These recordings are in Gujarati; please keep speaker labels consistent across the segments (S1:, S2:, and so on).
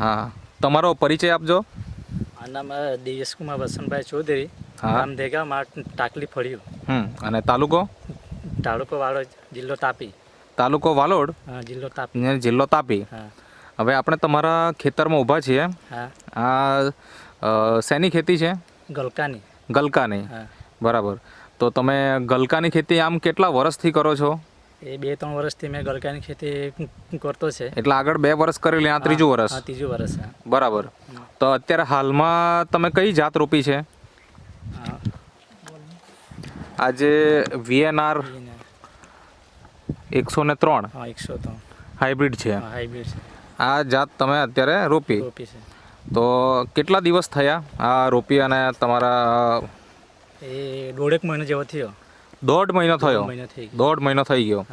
S1: હા. તમારો પરિચય આપજો.
S2: નામ દિવેશકુમાર વસંતભાઈ ચૌધરી.
S1: હા.
S2: ગામ દેગા માર ટાકલી ફળ્યું.
S1: હમ. અને તાલુકો?
S2: તાલુકો વાળો જિલ્લો તાપી.
S1: તાલુકો વાલોડ?
S2: જિલ્લો તાપી.
S1: જિલ્લો તાપી. હવે આપણે તમારા ખેતરમાં ઊભા છીએ. આ શેની ખેતી છે?
S2: ગલકાની.
S1: ગલકાની. બરાબર. તો તમે ગલકાની ખેતી આમ કેટલા વર્ષથી કરો છો?
S2: એ બે ત્રણ વર્ષથી મેં ગલકાની ખેતી કરતો છે.
S1: એટલે આગળ બે વર્ષ કરેલી આ ત્રીજું વર્ષ?
S2: હા ત્રીજું વર્ષ
S1: બરાબર. તો અત્યારે હાલમાં તમે કઈ જાત રોપી છે? આજે વીએનઆર એકસો ને ત્રણ
S2: હા એકસો ત્રણ.
S1: હાઇબ્રિડ છે.
S2: હાઇબ્રિડ હાઈબ્રિડ છે.
S1: આ જાત તમે અત્યારે રોપી.
S2: રોપી છે.
S1: તો કેટલા દિવસ થયા આ રોપી અને તમારા
S2: એ દોઢેક મહિનો જેવો થયો.
S1: દોઢ મહિનો થયો. દોઢ મહિનો થઈ ગયો.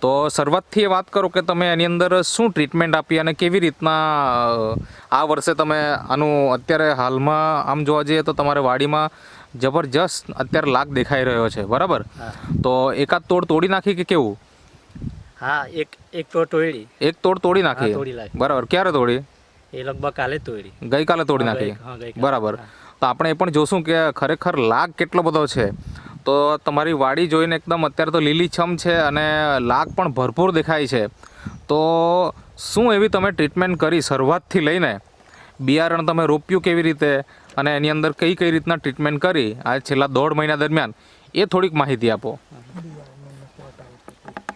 S1: તો શરૂઆતથી વાત કરો કે તમે એની અંદર શું ટ્રીટમેન્ટ આપી અને કેવી રીતના આ વર્ષે તમે આનું અત્યારે હાલમાં આમ જોવા જઈએ તો તમારે વાડીમાં જબરજસ્ત અત્યારે લાગ દેખાઈ રહ્યો છે. બરાબર? તો એકાદ તોડ તોડી નાખી કે કેવું?
S2: હા એક એક તોડ તોડી.
S1: એક તોડ તોડી નાખી. બરાબર. ક્યારે તોડી?
S2: એ લગભગ કાલે તોડી.
S1: ગઈકાલે તોડી નાખી. બરાબર. તો આપણે એ પણ જોશું કે ખરેખર લાગ કેટલો બધો છે. તો તમારી વાડી જોઈને એકદમ અત્યારે તો લીલીછમ છે અને લાગ પણ ભરપૂર દેખાય છે. તો શું એવી તમે ટ્રીટમેન્ટ કરી શરૂઆતથી લઈને? બિયારણ તમે રોપ્યું કેવી રીતે? અને એની અંદર કઈ કઈ રીતના ટ્રીટમેન્ટ કરી? આ છેલ્લા દોઢ મહિના દરમિયાન. એ થોડીક માહિતી આપો.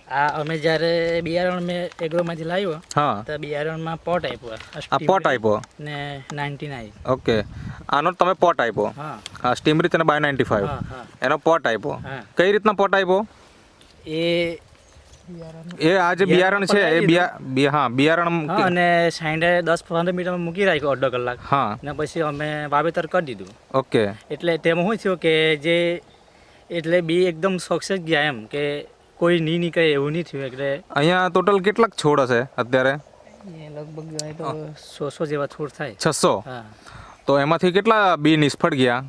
S2: આ અમે જ્યારે બિયારણ મેં એગ્રોમાંથી લાવ્યો
S1: હા.
S2: તો બિયારણમાં પોટ આપ્યો
S1: આ પોટ આપ્યો?
S2: ને નાઇન્ટી નાઇન
S1: ઓકે. આનો તમે પોટ આપ્યો?
S2: હા.
S1: હા સ્ટીમરીચ અને બાય નાઇન્ટી ફાઈવ એનો પોટ આપ્યો? કઈ રીતના પોટ આપ્યો?
S2: એ
S1: એ આ જે બિયારણ છે એ બિયા હા બિયારણ
S2: અને સાઈડે દસ પંદર મિનિટ મૂકી રાખ્યો અડધો કલાક.
S1: હા.
S2: ને પછી અમે વાવેતર કરી દીધું.
S1: ઓકે.
S2: એટલે તેમાં શું થયું કે જે એટલે બી એકદમ સક્સેસ ગયા એમ કે કોઈ ની નીકળે એવું નહીં થયું એટલે
S1: અહીંયા ટોટલ કેટલાક છોડ હશે અત્યારે?
S2: લગભગ તો સોસો જેવા છોડ થાય.
S1: છસો? તો એમાંથી કેટલા બી નિષ્ફળ ગયા?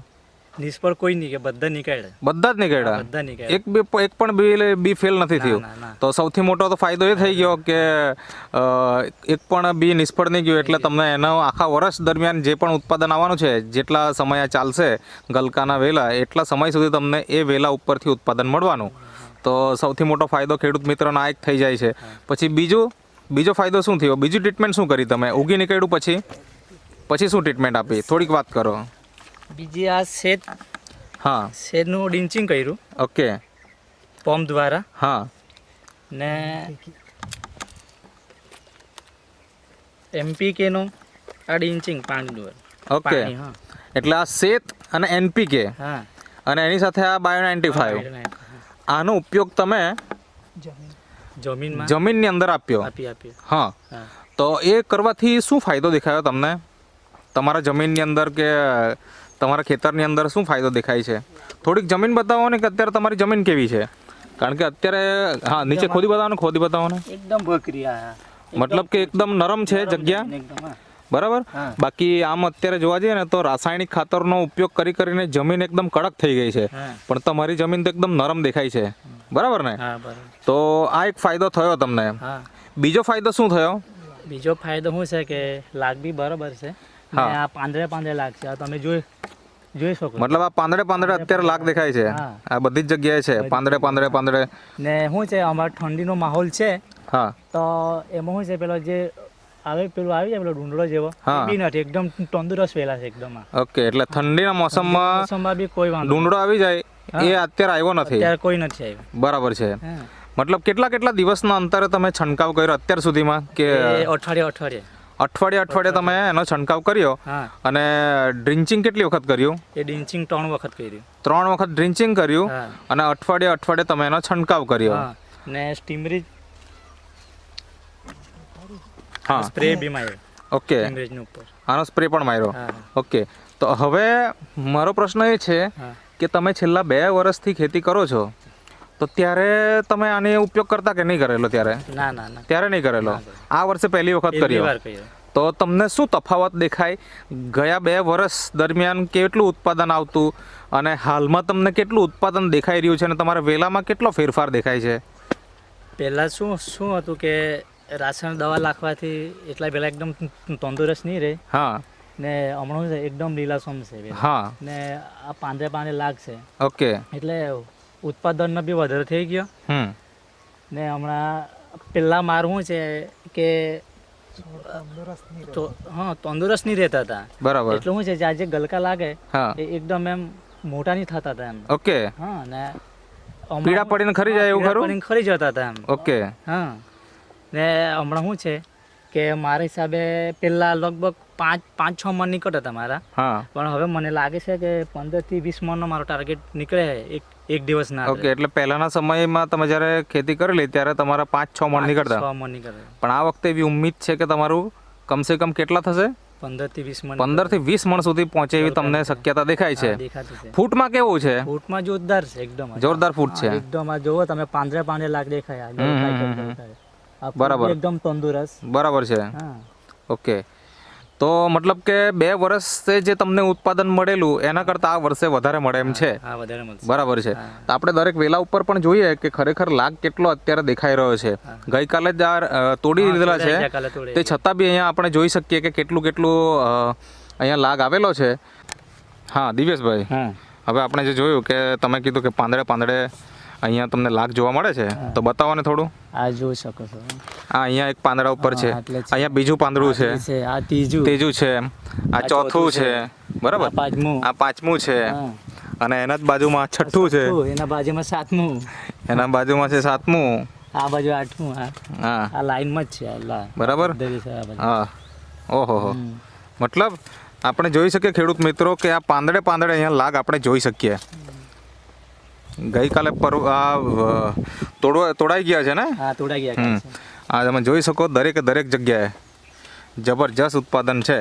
S2: નિષ્ફળ કોઈ નહીં કે બધા નીકળે
S1: બધા જ નીકળ્યા?
S2: બધા નીકળ્યા.
S1: એક બી એક પણ બી બી ફેલ નથી થયું? તો સૌથી મોટો તો ફાયદો એ થઈ ગયો કે એક પણ બી નિષ્ફળ નહીં ગયું એટલે તમને એનો આખા વર્ષ દરમિયાન જે પણ ઉત્પાદન આવવાનું છે જેટલા સમય ચાલશે ગલકાના વેલા એટલા સમય સુધી તમને એ વેલા ઉપરથી ઉત્પાદન મળવાનું. તો સૌથી મોટો ફાયદો ખેડૂત મિત્રોનો આ એક થઈ જાય છે. પછી બીજું બીજો ફાયદો શું થયો? બીજું ટ્રીટમેન્ટ શું કરી તમે? ઉગી નીકળ્યું પછી? પછી શું ટ્રીટમેન્ટ આપી? થોડીક વાત કરો.
S2: બીજી આ શેત
S1: હા.
S2: શેદનું ડિન્ચિંગ કર્યું.
S1: ઓકે
S2: પંપ દ્વારા.
S1: હા.
S2: ને એમપીકેનું આ ડિન્ચિંગ પાણી દ્વારા
S1: ઓકે એટલે આ શેત અને એનપીકે.
S2: હા.
S1: અને એની સાથે આ બાયો નાઇન્ટી ફાઈવ. આનો ઉપયોગ તમે
S2: જમીનમાં?
S1: જમીનની અંદર આપ્યો.
S2: આપી આપી.
S1: હા. તો એ કરવાથી શું ફાયદો દેખાયો તમને? તમારા જમીનની અંદર કે તમારા ખેતરની અંદર શું ફાયદો દેખાય છે? થોડીક જમીન બતાવો ને કે અત્યારે તમારી જમીન કેવી છે? કારણ કે અત્યારે હા નીચે ખોદી બતાવો ને ખોદી બતાવો ને.
S2: એકદમ
S1: મતલબ કે એકદમ નરમ છે જગ્યા? બરાબર? બાકી આમ અત્યારે જોવા જઈએ ને તો રાસાયણિક ખાતરનો ઉપયોગ કરી કરીને જમીન એકદમ કડક થઈ ગઈ છે. પણ તમારી જમીન તો એકદમ નરમ દેખાય છે. બરાબર ને? તો આ એક ફાયદો થયો તમને. બીજો ફાયદો શું થયો?
S2: બીજો ફાયદો શું છે કે લાગ બી બરાબર છે. આ પાંદડે પાંદડે લાગ છે. આ તમે જોઈ જોઈ શકો
S1: મતલબ આ પાંદડે પાંદડે અત્યારે લાગ દેખાય છે. આ બધી જ જગ્યાએ છે. પાંદડે પાંદડે પાંદડે.
S2: ને શું છે અમારે ઠંડીનો માહોલ છે.
S1: હા.
S2: તો એમાં શું છે પેલો જે આવે પેલું આવી જાય પેલો ઢૂંઢળો જેવો. બી નથી એકદમ તંદુરસ્ત વેલા છે એકદમ
S1: ઓકે એટલે ઠંડીના મોસમમાં
S2: મોસમમાં બી કોઈ વાંધો
S1: ઢૂંઢળો આવી જાય એ અત્યારે આવ્યો નથી.
S2: અત્યારે કોઈ નથી આવ્યો.
S1: બરાબર છે. મતલબ કેટલા કેટલા દિવસના અંતરે તમે છંટકાવ કર્યો અત્યાર સુધીમાં? કે
S2: અઠવાડિયે અઠવાડિયે.
S1: અઠવાડિયે અઠવાડિયે તમે એનો છંટકાવ કર્યો? અને ડ્રિન્ચિંગ કેટલી વખત કર્યું?
S2: એ ડિન્ચિંગ ત્રણ વખત કર્યું.
S1: ત્રણ વખત ડ્રિન્ચિંગ કર્યું અને અઠવાડિયે અઠવાડિયે તમે એનો છંટકાવ કર્યો?
S2: ને સ્ટીમરીજ
S1: હા.
S2: સ્પ્રે બી માર્યો.
S1: ઓકે
S2: સ્ટીમરીજની ઉપર.
S1: આનો સ્પ્રે પણ માર્યો. ઓકે તો હવે મારો પ્રશ્ન એ છે કે તમે છેલ્લા બે વર્ષથી ખેતી કરો છો તો ત્યારે તમે આને ઉપયોગ કરતા કે નહીં કરેલો ત્યારે?
S2: ના ના ના.
S1: ત્યારે નહીં કરેલો? આ વર્ષે પહેલી વખત કર્યો. તો તમને શું તફાવત દેખાય? ગયા બે વર્ષ દરમિયાન કેટલું ઉત્પાદન આવતું અને હાલમાં તમને કેટલું ઉત્પાદન દેખાઈ રહ્યું છે અને તમારા વેલામાં કેટલો ફેરફાર દેખાય છે?
S2: પહેલાં શું શું હતું કે રાસાયણ દવા નાખવાથી એટલા પહેલાં એકદમ તંદુરસ્ત નહીં રહે.
S1: હા.
S2: ને હમણાં છે એકદમ લીલાસમ છે પેલા.
S1: હા.
S2: ને આ પાંદે પાંદે લાગશે
S1: ઓકે.
S2: એટલે ઉત્પાદનનો બી વધારો થઈ ગયો.
S1: હમ.
S2: ને હમણાં પહેલાં મારવું શું છે કે હા તંદુરસ્ત નહીં રહેતા હતા.
S1: બરાબર.
S2: એટલે શું છે જે આજે ગલકા લાગે એ એકદમ એમ મોટા નહીં થતા હતા એમ.
S1: ઓકે.
S2: હા ને
S1: પીડા પડીને ખરી જાય એવું ખરું?
S2: પડીને ખરી જતા હતા એમ.
S1: ઓકે.
S2: હા. ને હમણાં શું છે કે મારા હિસાબે પહેલાં લગભગ પાંચ પાંચ છ મણ નીકળતા હતા મારા. પણ હવે મને લાગે છે કે પંદરથી વીસ મનનો મારો ટાર્ગેટ નીકળે એક એક દિવસના
S1: ઓકે એટલે પહેલાના સમયમાં તમે જ્યારે ખેતી કરેલી ત્યારે તમારા પાંચ છ મણ નીકળતા?
S2: છ મણ નીકળે
S1: પણ આ વખતે એવી ઉમ્મીદ છે કે તમારું કમસે કમ કેટલા થશે?
S2: પંદરથી વીસ મણ.
S1: પંદરથી વીસ મણ સુધી પહોંચે એવી તમને શક્યતા દેખાય છે. ફૂટમાં કેવું છે?
S2: ફૂટમાં જોરદાર છે એકદમ.
S1: જોરદાર ફૂટ છે.
S2: એકદમ. આ જોવો તમે પાંદરે પાંદરે લાગ દેખાય.
S1: બરાબર.
S2: એકદમ તંદુરસ્ત.
S1: બરાબર છે. ઓકે. તો મતલબ કે બે વર્ષે જે તમને ઉત્પાદન મળેલું એના કરતાં આ વર્ષે વધારે મળે એમ છે?
S2: હા વધારે મળશે.
S1: બરાબર છે. તો આપણે દરેક વેલા ઉપર પણ જોઈએ કે ખરેખર લાગ કેટલો અત્યારે દેખાઈ રહ્યો છે. ગઈકાલે જ આ તોડી લીધેલા છે. તે છતાં બી અહીંયા આપણે જોઈ શકીએ કે કેટલું કેટલું અહીંયા લાગ આવેલો છે. હા દિવેશભાઈ હવે આપણે જે જોયું કે તમે કીધું કે પાંદડે પાંદડે અહીંયા તમને લાગ જોવા મળે છે? તો બતાવો ને થોડું.
S2: આ જોઈ શકો છો.
S1: આ અહીંયા એક પાંદડા ઉપર છે. અહીંયા બીજું પાંદડું છે.
S2: આ ત્રીજું.
S1: ત્રીજું છે આ ચોથું છે. બરાબર?
S2: આ પાંચમું.
S1: આ પાંચમું છે. અને એના જ બાજુમાં છઠ્ઠું છે.
S2: એના બાજુમાં સાતમું.
S1: એના બાજુમાં છે સાતમું.
S2: આ બાજુ આઠમું હા. આ લાઈનમાં જ છે
S1: બરાબર. હા. ઓહો. મતલબ આપણે જોઈ શકીએ ખેડૂત મિત્રો કે આ પાંદડે પાંદડે અહીંયા લાગ આપણે જોઈ શકીએ. ગઈકાલે પર આ તોડવા તોડાઈ ગયા છે ને?
S2: હા તોડાઈ ગયા.
S1: આ તમે જોઈ શકો દરેકે દરેક જગ્યાએ જબરજસ્ત ઉત્પાદન છે.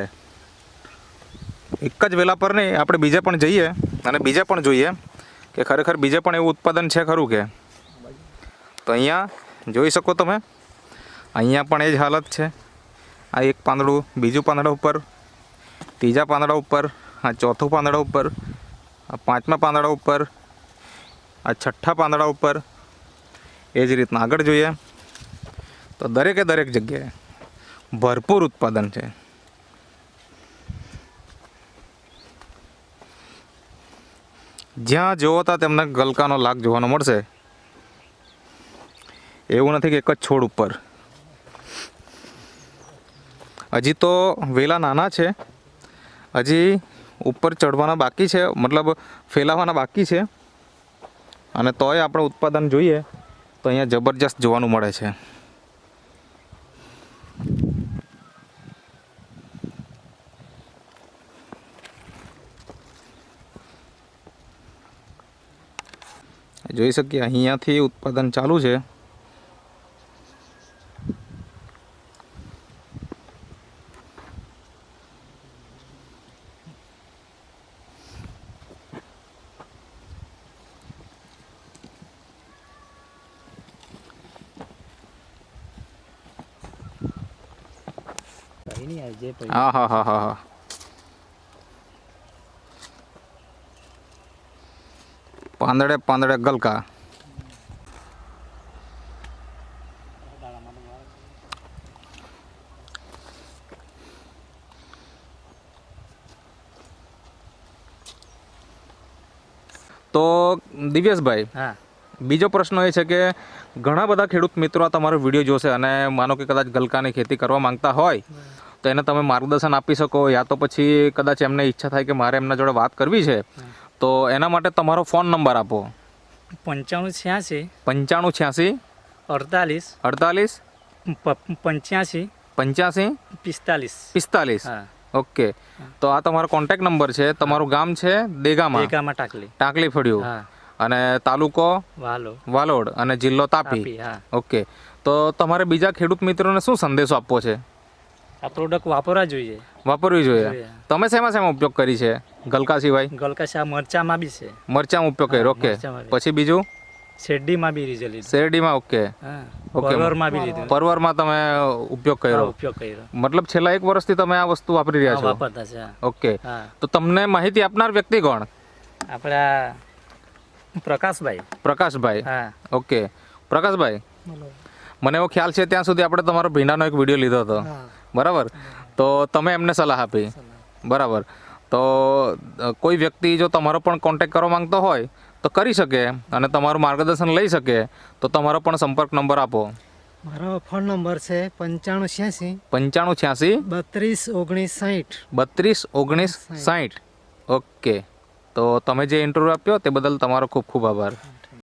S1: એક જ વેલા પર નહીં આપણે બીજે પણ જઈએ અને બીજે પણ જોઈએ કે ખરેખર બીજે પણ એવું ઉત્પાદન છે ખરું કે? તો અહીંયા જોઈ શકો તમે અહીંયા પણ એ જ હાલત છે. આ એક પાંદડું બીજું પાંદડા ઉપર ત્રીજા પાંદડા ઉપર આ ચોથું પાંદડા ઉપર આ પાંચમા પાંદડા ઉપર આ છઠ્ઠા પાંદડા ઉપર એ જ રીતના આગળ જોઈએ. તો દરેકે દરેક જગ્યાએ ભરપૂર ઉત્પાદન છે. જ્યાં જોવો ત્યાં તેમને ગલકાનો લાગ જોવાનો મળશે. એવું નથી કે એક જ છોડ ઉપર. હજી તો વેલા નાના છે. હજી ઉપર ચડવાના બાકી છે, મતલબ ફેલાવાના બાકી છે. અને તોય આપણે ઉત્પાદન જોઈએ, તો અહીંયા જબરજસ્ત જોવાનું મળે છે. જોઈ શકીએ, અહીંયાથી ઉત્પાદન ચાલુ છે.
S2: નહીં આ જે પડી.
S1: હા હા હા હા હા. પાંદડે પાંદડે ગલકા. તો દિવ્યેશભાઈ
S2: હા.
S1: બીજો પ્રશ્ન એ છે કે ઘણા બધા ખેડૂત મિત્રો આ તમારો વીડિયો જોશે અને માનો કે કદાચ ગલકાની ખેતી કરવા માંગતા હોય તો એને તમે માર્ગદર્શન આપી શકો યા તો પછી કદાચ એમને ઈચ્છા થાય કે મારે એમના જોડે વાત કરવી છે તો એના માટે તમારો ફોન નંબર આપો.
S2: પંચાણું છ્યાસી.
S1: પંચાણું છ્યાસી.
S2: અડતાલીસ.
S1: અડતાલીસ.
S2: પંચ્યાસી.
S1: પંચ્યાસી.
S2: પિસ્તાલીસ.
S1: પિસ્તાલીસ. ઓકે. તો આ તમારો કોન્ટેક્ટ નંબર છે તમારું ગામ છે દેગામાં?
S2: દેગામાં ટાકલી.
S1: ટાંકલી ફળ્યું. અને તાલુકો?
S2: વાલો
S1: વાલોડ. અને જિલ્લો તાપી. ઓકે. તો તમારે બીજા ખેડૂત મિત્રોને શું સંદેશો આપવો છે?
S2: આ પ્રોડક્ટ વાપરવા જોઈએ.
S1: વાપરવી જોઈએ. તમે શેમાં શેમાં ઉપયોગ કરી છે? ગલકા સિવાય?
S2: ગલકાશા મરચામાં બી છે.
S1: મરચામાં ઉપયોગ કર્યો ઓકે. પછી બીજું?
S2: શેરડીમાં બી રીઝલ્ટ લીધું.
S1: શેરડીમાં ઓકે.
S2: હા
S1: ઓકે.
S2: પરવરમાં બી લીધું.
S1: પરવરમાં તમે ઉપયોગ કર્યો.
S2: ઉપયોગ કર્યો.
S1: મતલબ છેલ્લા એક વર્ષથી તમે આ વસ્તુ વાપરી રહ્યા છો?
S2: વાપરતા છે
S1: ઓકે. તો તમને માહિતી આપનાર વ્યક્તિ કોણ?
S2: આપણા પ્રકાશભાઈ.
S1: પ્રકાશભાઈ.
S2: હા.
S1: ઓકે. પ્રકાશભાઈ મને એવો ખ્યાલ છે ત્યાં સુધી આપણે તમારો ભીંડાનો એક વીડિયો લીધો હતો.
S3: હા.
S1: બરાબર? તો તમે એમને સલાહ આપી. બરાબર. તો કોઈ વ્યક્તિ જો તમારો પણ કોન્ટેક કરવા માંગતો હોય તો કરી શકે અને તમારું માર્ગદર્શન લઈ શકે. તો તમારો પણ સંપર્ક નંબર આપો.
S3: મારો ફોન નંબર છે પંચાણું છ્યાસી
S1: પંચાણું છ્યાસી
S3: બત્રીસ ઓગણીસ સાઠ
S1: બત્રીસ ઓગણીસ સાઠ ઓકે. તો તમે જે ઇન્ટરવ્યૂ આપ્યો તે બદલ તમારો ખૂબ ખૂબ આભાર.